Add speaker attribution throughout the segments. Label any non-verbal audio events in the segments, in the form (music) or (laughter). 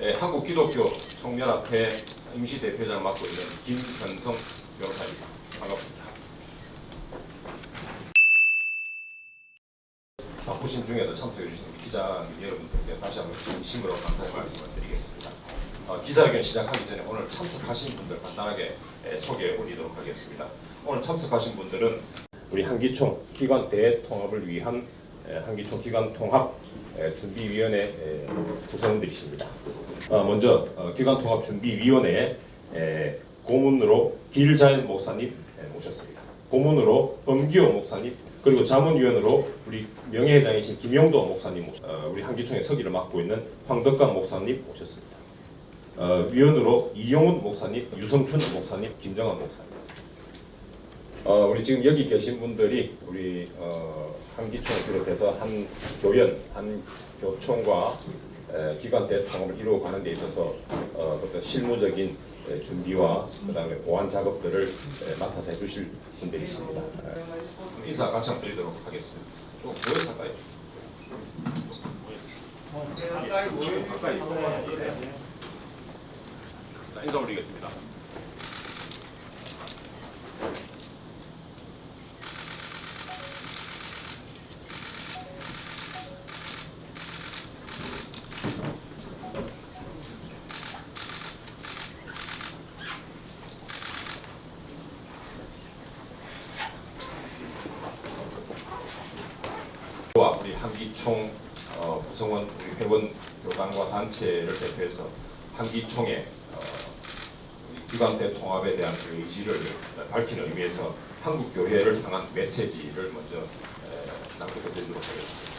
Speaker 1: 예, 한국기독교 청년합회 임시대표장 맡고 있는 김현성 변호사입니다. 반갑습니다. 바쁘신 중에도 참석해 주신 기자 여러분들께 다시 한번 진심으로 감사의 말씀을 드리겠습니다. 어, 기자회견 시작하기 전에 오늘 참석하신 분들 간단하게 예, 소개해 드리도록 하겠습니다. 오늘 참석하신 분들은 우리 한기총 기관 대통합을 위한 예, 한기총 기관 통합 예, 준비위원회 예, 구성원들이십니다. 어, 먼저 어, 기관 통합 준비위원회 에, 고문으로 길자연 목사님 예, 모셨습니다. 고문으로 엄기호 목사님 그리고 자문위원으로 우리 명예회장이신 김용도 목사님 모셨- 어, 우리 한기총의 서기를 맡고 있는 황덕강 목사님 모셨습니다. 어, 위원으로 이용훈 목사님, 유성춘 목사님, 김정환 목사님. 어, 우리 지금 여기 계신 분들이 우리 어, 한기총을 비롯해서 한 교연, 한 교총과 에, 기관 대통합을 이루어가는 데 있어서 어, 어떤 실무적인 에, 준비와 그다음에 보완 작업들을 에, 맡아서 해주실 분들이십니다. 에, 인사 같이 한번 드리도록 하겠습니다. 좀 모여서 가까이. 가까이. 자, 인사 올리겠습니다. 와 우리 한기총 어, 구성원 우리 회원 교단과 단체를 대표해서 한기총의 어, 우리 기관 대 통합에 대한 그 의지를 밝히는 의미에서 한국 교회를 향한 메시지를 먼저 에, 낭독해 드리도록 하겠습니다.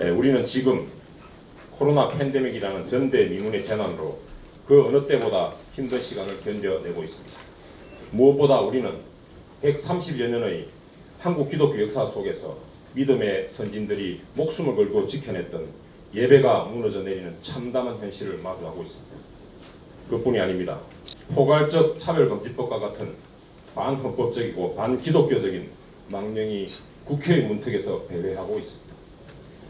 Speaker 1: 예, 우리는 지금 코로나 팬데믹이라는 전대미문의 재난으로 그 어느 때보다 힘든 시간을 견뎌내고 있습니다. 무엇보다 우리는 130여 년의 한국 기독교 역사 속에서 믿음의 선진들이 목숨을 걸고 지켜냈던 예배가 무너져 내리는 참담한 현실을 마주하고 있습니다. 그뿐이 아닙니다. 포괄적 차별금지법과 같은 반헌법적이고 반기독교적인 망령이 국회의 문턱에서 배회하고 있습니다.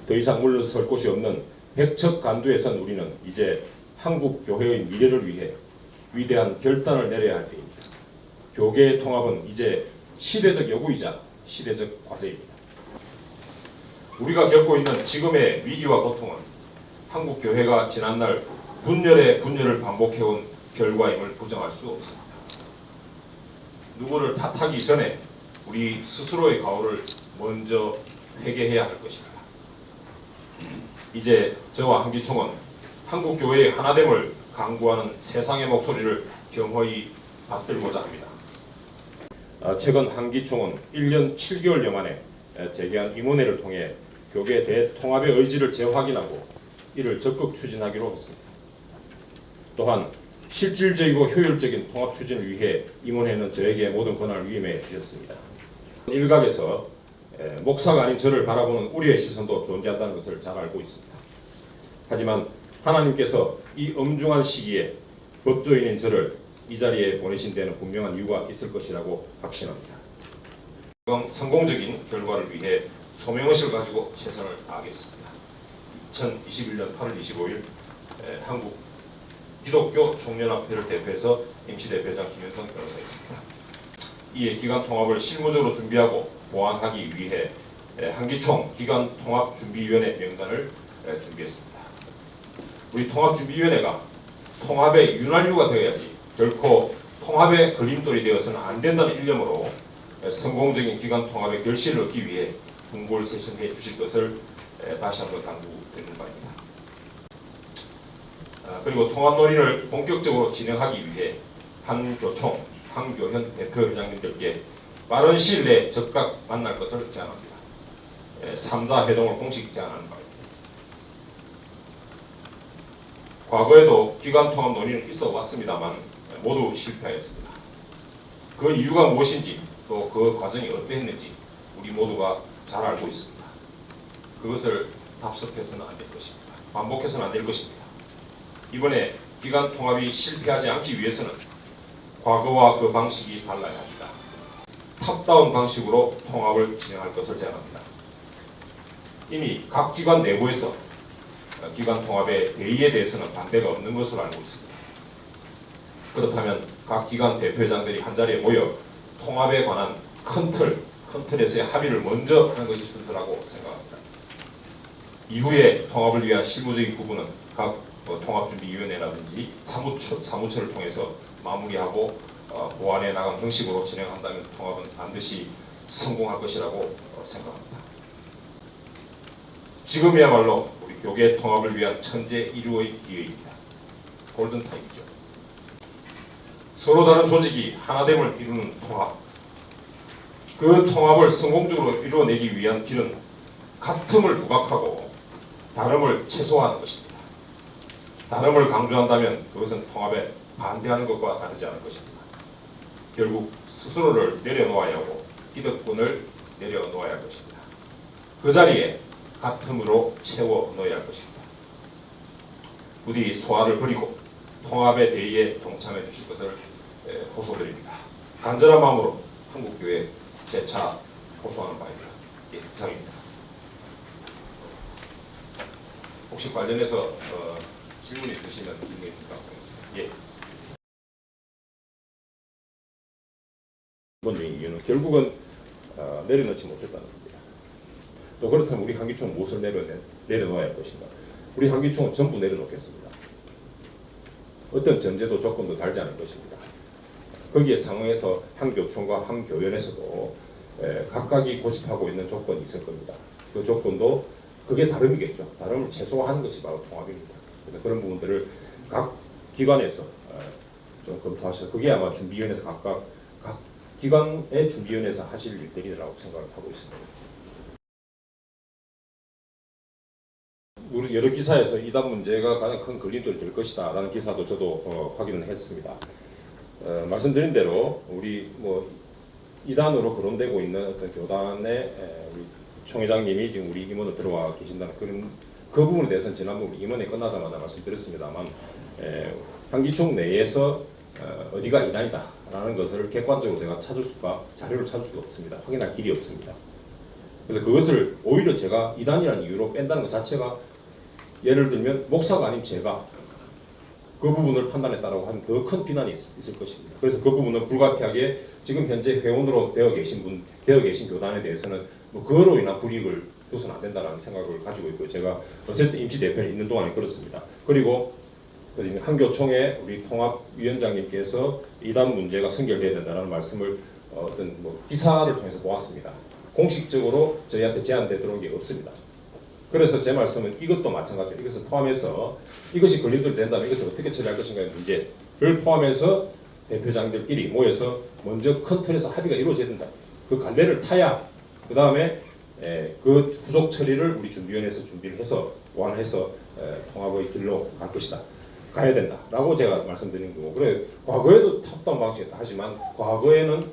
Speaker 1: 더 이상 물러설 곳이 없는 백척 간두에 선 우리는 이제 한국 교회의 미래를 위해 위대한 결단을 내려야 할 때입니다. 교계의 통합은 이제 시대적 요구이자 시대적 과제입니다. 우리가 겪고 있는 지금의 위기와 고통은 한국 교회가 지난날 분열의 분열을 반복해온 결과임을 부정할 수 없습니다. 누구를 탓하기 전에 우리 스스로의 가오를 먼저 회개해야 할 것입니다. 이제 저와 한기총은 한국 교회의 하나됨을 강구하는 세상의 목소리를 경허히 받들고자 합니다. 어, 최근 한기총은 1년 7개월여 만에 에, 재개한 임원회를 통해 교계 대통합의 의지를 재확인하고 이를 적극 추진하기로 했습니다. 또한 실질적이고 효율적인 통합 추진을 위해 임원회는 저에게 모든 권한을 위임해 주셨습니다. 일각에서 에, 목사가 아닌 저를 바라보는 우리의 시선도 존재한다는 것을 잘 알고 있습니다. 하지만 하나님께서 이 엄중한 시기에 법조인인 저를 이 자리에 보내신 데는 분명한 이유가 있을 것이라고 확신합니다. 성공적인 결과를 위해 소명의식을 가지고 최선을 다하겠습니다. 2021년 8월 25일 에, 한국 기독교 총연합회를 대표해서 임시대표장 김현성 변호사였습니다. 이에 기관 통합을 실무적으로 준비하고 보완하기 위해 에, 한기총 기관 통합 준비위원회 명단을 에, 준비했습니다. 우리 통합 준비위원회가 통합의 윤활유가 되어야지 결코 통합의 걸림돌이 되어서는 안 된다는 일념으로 에, 성공적인 기관 통합의 결실을 얻기 위해 분골세심해 주실 것을 에, 다시 한번 당부드리는 바입니다. 아, 그리고 통합 논의를 본격적으로 진행하기 위해 한교총, 한교현 대표회장님들께 빠른 시일 내에 즉각 만날 것을 제안합니다. 3자 회동을 공식 제안하는 바입니다. 과거에도 기관 통합 논의는 있어 왔습니다만 모두 실패하였습니다. 그 이유가 무엇인지 또 그 과정이 어떠했는지 우리 모두가 잘 알고 있습니다. 그것을 답습해서는 안 될 것입니다. 반복해서는 안 될 것입니다. 이번에 기관 통합이 실패하지 않기 위해서는 과거와 그 방식이 달라야 합니다. 탑다운 방식으로 통합을 진행할 것을 제안합니다. 이미 각 기관 내부에서 어, 기관 통합의 대의에 대해서는 반대가 없는 것으로 알고 있습니다. 그렇다면 각 기관 대표회장들이 한 자리에 모여 통합에 관한 큰 틀, 큰 틀에서의 합의를 먼저 하는 것이 순서라고 생각합니다. 이후에 통합을 위한 실무적인 부분은 각 어, 통합준비위원회라든지 사무처, 사무처를 통해서 마무리하고 어, 보완해 나간 형식으로 진행한다면 통합은 반드시 성공할 것이라고 어, 생각합니다. 지금이야말로 우리 교계 통합을 위한 천재 일루의 기회입니다. 골든 타임이죠. 서로 다른 조직이 하나됨을 이루는 통합. 그 통합을 성공적으로 이루어내기 위한 길은 같음을 부각하고 다름을 최소화하는 것입니다. 다름을 강조한다면 그것은 통합에 반대하는 것과 다르지 않을 것입니다. 결국 스스로를 내려놓아야 하고 기득권을 내려놓아야 할 것입니다. 그 자리에 같음으로 채워 넣어야 할 것입니다. 부디 소화를 버리고 통합의 대의에 동참해 주실 것을 에, 호소드립니다. 간절한 마음으로 한국교회 재차 호소하는 바입니다. 예, 이상입니다. 혹시 관련해서 어, 질문 있으시면 질문해 주실 감사하겠습니다. 예. 번째 이유는 결국은 어, 내려놓지 못했다는 겁니다. 또 그렇다면 우리 한기총 무엇을 내려내, 내려놓아야 할 것인가? 우리 한기총은 전부 내려놓겠습니다. 어떤 전제도 조건도 달지 않을 것입니다. 거기에 상응해서 한 교총과 한 교연에서도 에, 각각이 고집하고 있는 조건이 있을 겁니다. 그 조건도 그게 다름이겠죠. 다름을 최소화하는 것이 바로 통합입니다. 그래서 그런 부분들을 각 기관에서 어, 좀 검토하셔서 그게 아마 준비위원회에서 각각 각 기관의 준비위원회에서 하실 일들이라고 생각을 하고 있습니다. 여러 기사에서 이단 문제가 가장 큰 걸림돌이 될 것이다 라는 기사도 저도 어, 확인을 했습니다. 어, 말씀드린 대로 우리 뭐 이단으로 거론되고 있는 어떤 교단의 에, 우리 총회장님이 지금 우리 임원으로 들어와 계신다는 그런 그 부분에 대해서는 지난번 임원회 끝나자마자 말씀드렸습니다만 에, 한기총 내에서 어, 어디가 이단이다라는 것을 객관적으로 제가 찾을 수가 자료를 찾을 수가 없습니다. 확인할 길이 없습니다. 그래서 그것을 오히려 제가 이단이라는 이유로 뺀다는 것 자체가 예를 들면 목사가 아닌 제가 그 부분을 판단했다라고 하면 더 큰 비난이 있, 있을 것입니다. 그래서 그 부분은 불가피하게 지금 현재 회원으로 되어 계신 분, 되어 계신 교단에 대해서는 뭐 그로 인한 불이익을 줘서는 안 된다라는 생각을 가지고 있고요. 제가 어쨌든 임시 대표에 있는 동안에 그렇습니다. 그리고 그 한교총의 우리 통합위원장님께서 이단 문제가 선결돼야 된다는 말씀을 어, 어떤 뭐 기사를 통해서 보았습니다. 공식적으로 저희한테 제안돼 들어온 게 없습니다. 그래서 제 말씀은 이것도 마찬가지예요. 이것을 포함해서 이것이 걸림돌이 된다면 이것을 어떻게 처리할 것인가의 문제를 포함해서 대표장들끼리 모여서 먼저 큰 틀에서 합의가 이루어져야 된다. 그 갈래를 타야 그 다음에 그 후속 처리를 우리 준비위원회에서 준비를 해서 에, 통합의 길로 갈 것이다. 가야 된다라고 제가 말씀드린 거고 그래 과거에도 탑다운 방식이었다 하지만 과거에는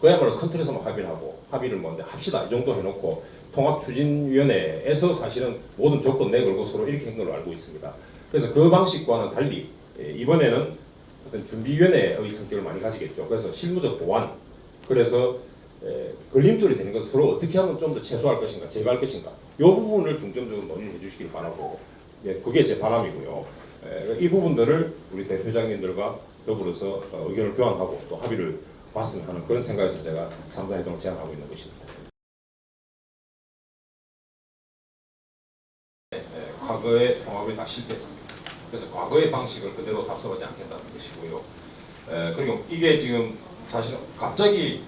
Speaker 1: 그야말로 큰 틀에서만 합의를 하고 합의를 먼저 합시다 이 정도 해놓고 통합추진위원회에서 사실은 모든 조건 내걸고 서로 이렇게 한 걸로 알고 있습니다. 그래서 그 방식과는 달리 예, 이번에는 어떤 준비위원회의 성격을 많이 가지겠죠. 그래서 실무적 보완 그래서 에, 걸림돌이 되는 것을 서로 어떻게 하면 좀 더 최소화할 것인가 제거할 것인가 이 부분을 중점적으로 논의해 주시길 바라고 예, 그게 제 바람이고요. 에, 이 부분들을 우리 대표장님들과 더불어서 어, 의견을 교환하고 또 합의를 봤으면 하는 그런 생각에서 제가 삼자회동을 제안하고 있는 것입니다. 과거의 통합이 다 실패했습니다. 그래서 과거의 방식을 그대로 답습하지 않겠다는 것이고요. 에, 그리고 이게 지금 사실 갑자기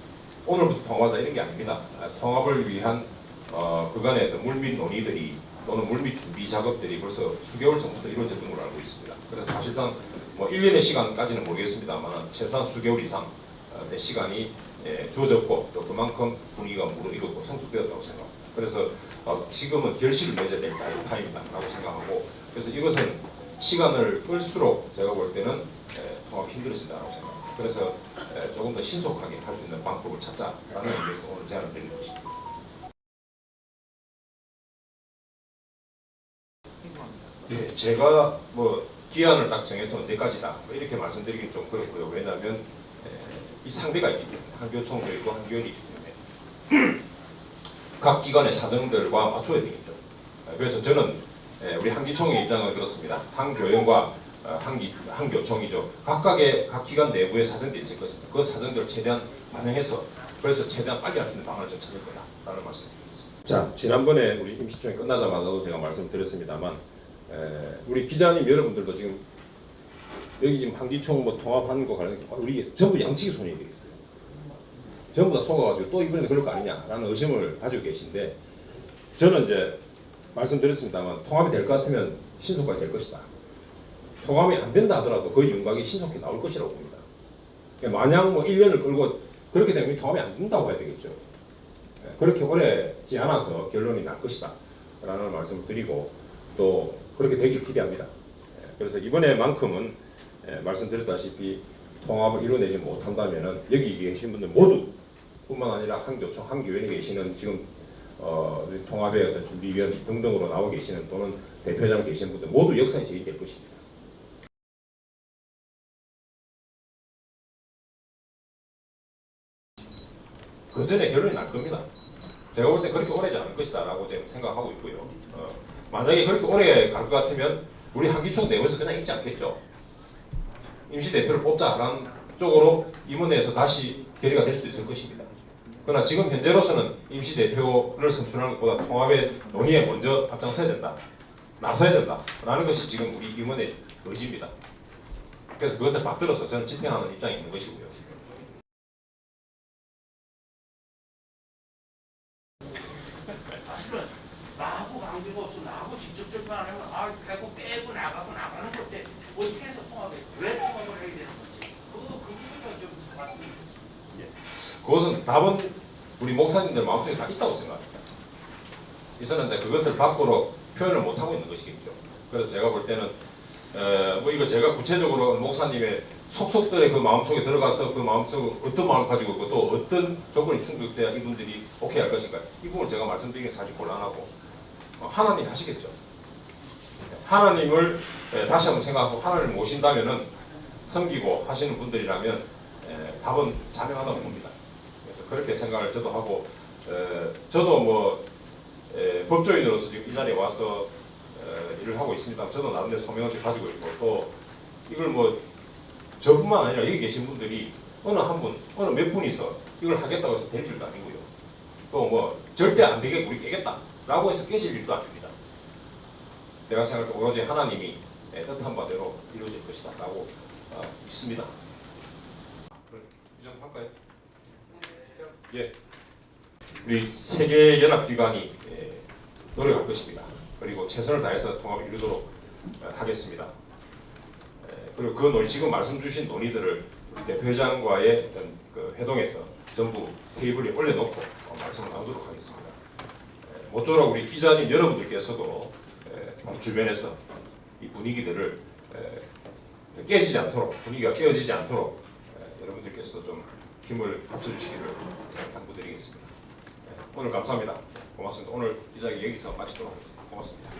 Speaker 1: 오늘부터 통합하자 이런 게 아닙니다. 아, 통합을 위한 어, 그간의 어떤 물밑 논의들이 또는 물밑 준비 작업들이 벌써 수개월 전부터 이루어졌던 걸로 알고 있습니다. 그래서 사실상 뭐 1년의 시간까지는 모르겠습니다만 최소한 수개월 이상 어, 의 시간이 예, 주어졌고 또 그만큼 분위기가 무르익었고 성숙되었다고 생각합니다. 그래서 어, 지금은 결실을 맺어야 될 타임- 타임이다라고 생각하고 그래서 이것은 시간을 끌수록 제가 볼 때는 예, 통합 힘들어진다고 생각합니다. 그래서 예, 조금 더 신속하게 할 수 있는 방법을 찾자라는 의미에서 오늘 제안을 드린 것입니다. 예, 제가 뭐 기한을 딱 정해서 언제까지다 뭐 이렇게 말씀드리기 좀 그렇고요. 왜냐하면 에, 이 상대가 있기 때문에 한 교총도 있고 한교연이 있기 때문에 (clears throat) 각 기관의 사정들과 맞춰야 되겠죠. 어, 그래서 저는 예, 우리 한기총의 입장은 그렇습니다. 한교연과 어, 한기 한교총이죠. 각각의 각 기관 내부의 사정들이 있을 것입니다. 그 사정들을 최대한 반영해서 그래서 최대한 빨리 할 수 있는 방안을 좀 찾을 거다라는 말씀드리겠습니다. 자 지난번에 우리 임시총회 끝나자마자도 제가 말씀드렸습니다만 에, 우리 기자님 여러분들도 지금 여기 지금 한기총 뭐 통합하는 거 관련 우리 전부 양치기 손이 되겠어요. 전부 다 속아가지고 또 이번에 그럴 거 아니냐라는 의심을 가지고 계신데 저는 이제 말씀드렸습니다만 통합이 될 것 같으면 신속하게 될 것이다. 통합이 안 된다 하더라도 그 윤곽이 신속히 나올 것이라고 봅니다. 그러니까 만약 뭐 1년을 끌고 그렇게 되면 통합이 안 된다고 해야 되겠죠. 예, 그렇게 오래지 않아서 결론이 날 것이다. 라는 말씀을 드리고 또 그렇게 되길 기대합니다. 예, 그래서 이번에만큼은 예, 말씀드렸다시피 통합을 이뤄내지 못한다면은 여기 계신 분들 모두 뿐만 아니라 한교총, 한교연에 계시는 지금 어, 통합의 어떤 준비위원 등등으로 나오 계시는 또는 대표장 계신 분들 모두 역사에 제기될 것입니다. 그 전에 결론이 날 겁니다. 제가 볼 때 그렇게 오래지 않을 것이다 라고 지금 생각하고 있고요. 어, 만약에 그렇게 오래 갈 것 같으면 우리 한기총 내부에서 그냥 있지 않겠죠. 임시 대표를 뽑자라는 쪽으로 임원회에서 다시 결의가 될 수도 있을 것입니다. 그러나 지금 현재로서는 임시 대표를 선출하는 것보다 통합의 논의에 먼저 앞장서야 된다. 나서야 된다 라는 것이 지금 우리 임원의 의지입니다. 그래서 그것을 받들어서 저는 집행하는 입장이 있는 것이고요.
Speaker 2: 나하고 관계가 없어 나하고 직접적으로 안 하면 아 배고 빼고 나가고 나가는 건데 어떻게 해서 통합해 왜 통합을 해야 되는 건지 그거 그 부분을 좀 말씀해
Speaker 1: 그것은 답은 우리 목사님들 마음속에 다 있다고 생각합니다. 이제 그것을 밖으로 표현을 못 하고 있는 것이겠죠. 그래서 제가 볼 때는 에, 뭐 이거 제가 구체적으로 목사님의 속속들의 그 마음속에 들어가서 그 마음속 어떤 마음을 가지고 있고 또 어떤 조건이 충족돼야 이분들이 오케이 할 것인가 이 부분을 제가 말씀드리기 사실 곤란하고 어, 하나님이 하시겠죠. 하나님을 에, 다시 한번 생각하고 하나님을 모신다면은 섬기고 하시는 분들이라면 에, 답은 자명하다고 봅니다. 그렇게 생각을 저도 하고 에, 저도 뭐 에, 법조인으로서 지금 이 자리에 와서 에, 일을 하고 있습니다. 저도 나름대로 소명을 가지고 있고 또 이걸 뭐 저뿐만 아니라 여기 계신 분들이 어느 한 분, 어느 몇 분이서 이걸 하겠다고 해서 될 일도 아니고요. 또 뭐 절대 안 되게 우리 깨겠다라고 해서 깨질 일도 아닙니다. 제가 생각할 때 오로지 하나님이 에, 뜻한 바대로 이루어질 것이다라고 어, 믿습니다. 이 정도 할까요? 예. 우리 세계 연합 기관이 예, 노력할 것입니다. 그리고 최선을 다해서 통합을 이루도록 어, 하겠습니다. 예, 그리고 그 논의 지금 말씀 주신 논의들을 대표장과의 어떤 그 회동에서 전부 테이블에 올려놓고 어, 말씀을 나누도록 하겠습니다. 예, 모쪼록 우리 기자님 여러분들께서도 예, 주변에서 이 분위기들을 예, 깨지지 않도록 분위기가 깨어지지 않도록 예, 여러분들께서도 좀 힘을 합쳐주시기를 당부드리겠습니다. 예, 오늘 감사합니다. 고맙습니다. 오늘 기자회견 여기서 마치도록 하겠습니다. 고맙습니다.